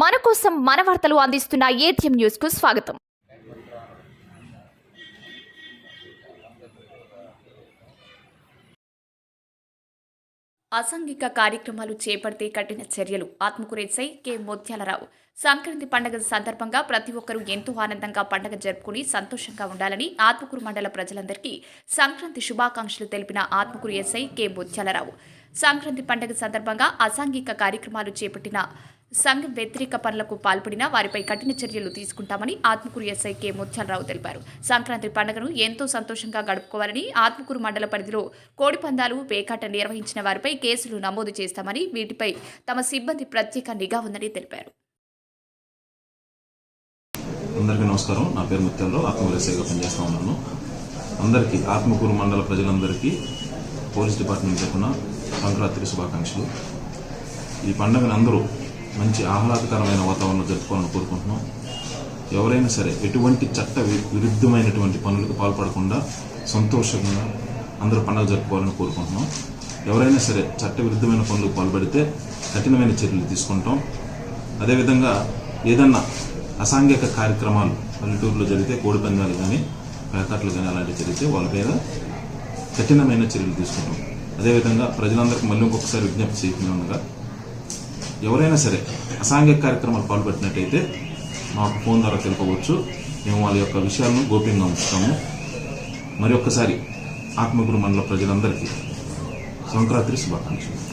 మన కోసం మన వార్తలు అందిస్తున్న ఏటీఎం న్యూస్కు స్వాగతం. అసాంఘిక కార్యక్రమాలు చేపడితే కఠిన చర్యలు ఆత్మకూరు ఎస్ఐ కె. మోత్యాలరావు. సంక్రాంతి పండుగ సందర్భంగా ప్రతి ఒక్కరూ ఎంతో ఆనందంగా పండుగ జరుపుకుని సంతోషంగా ఉండాలని ఆత్మకూరు మండల ప్రజలందరికీ సంక్రాంతి శుభాకాంక్షలు తెలిపిన ఆత్మకూరు ఎస్ఐ కె. మోత్యాలరావు. సంక్రాంతి పండుగ సందర్భంగా అసాంఘిక కార్యక్రమాలు చేపట్టిన సంఘ్ వ్యతిరేక పనులకు పాల్పడిన వారిపై కఠిన చర్యలు తీసుకుంటామని ఆత్మకూరు ఎస్ఐ కె ముత్యాలరావు తెలిపారు. సంక్రాంతి పండుగను ఎంతో సంతోషంగా గడుపుకోవాలని ఆత్మకూరు మండల పరిధిలో కోడిపందాలు పేకాట నిర్వహించిన వారిపై కేసులు నమోదు చేస్తామని వీటిపై తమ సిబ్బంది ప్రత్యేక నిఘా ఉందని తెలిపారు. అందరికీ నమస్కారం. నా పేరు ముత్యాలరావు. ఆత్మవరసేగా పనిచేస్తా ఉన్నాను. అందరికీ ఆత్మకూరు మండల ప్రజలందరికీ పోలీస్ డిపార్ట్మెంట్ తరఫున సంక్రాంతికి శుభాకాంక్షలు. ఈ పండుగను అందరూ మంచి ఆహ్లాదకరమైన వాతావరణం జరుపుకోవాలని కోరుకుంటున్నాం. ఎవరైనా సరే ఎటువంటి చట్ట వి- విరుద్ధమైనటువంటి పనులకు పాల్పడకుండా సంతోషంగా అందరూ పండుగ జరుపుకోవాలని కోరుకుంటున్నాం. ఎవరైనా సరే చట్ట విరుద్ధమైన పనులకు పాల్పడితే కఠినమైన చర్యలు తీసుకుంటాం. అదేవిధంగా ఏదన్నా అసాంఘిక కార్యక్రమాలు పల్లెటూరులో జరిగితే కోడిపందాలు కానీ పేకాట్లు కానీ అలాంటివి జరిగితే వాళ్ళ మీద కఠినమైన చర్యలు తీసుకుంటాం. అదేవిధంగా ప్రజలందరికీ మళ్ళీ ఇంకొకసారి విజ్ఞప్తి చేయకుండా ఉండగా ఎవరైనా సరే అసాంఘిక కార్యక్రమాలు పాల్పెట్టినట్టయితే మాకు ఫోన్ ద్వారా తెలుపవచ్చు. మేము వాళ్ళ యొక్క విషయాలను గోప్యంగా ఉంచుతాము. మరి ఒక్కసారి ఆత్మగురు మండల ప్రజలందరికీ సంక్రాంతి శుభాకాంక్షలు.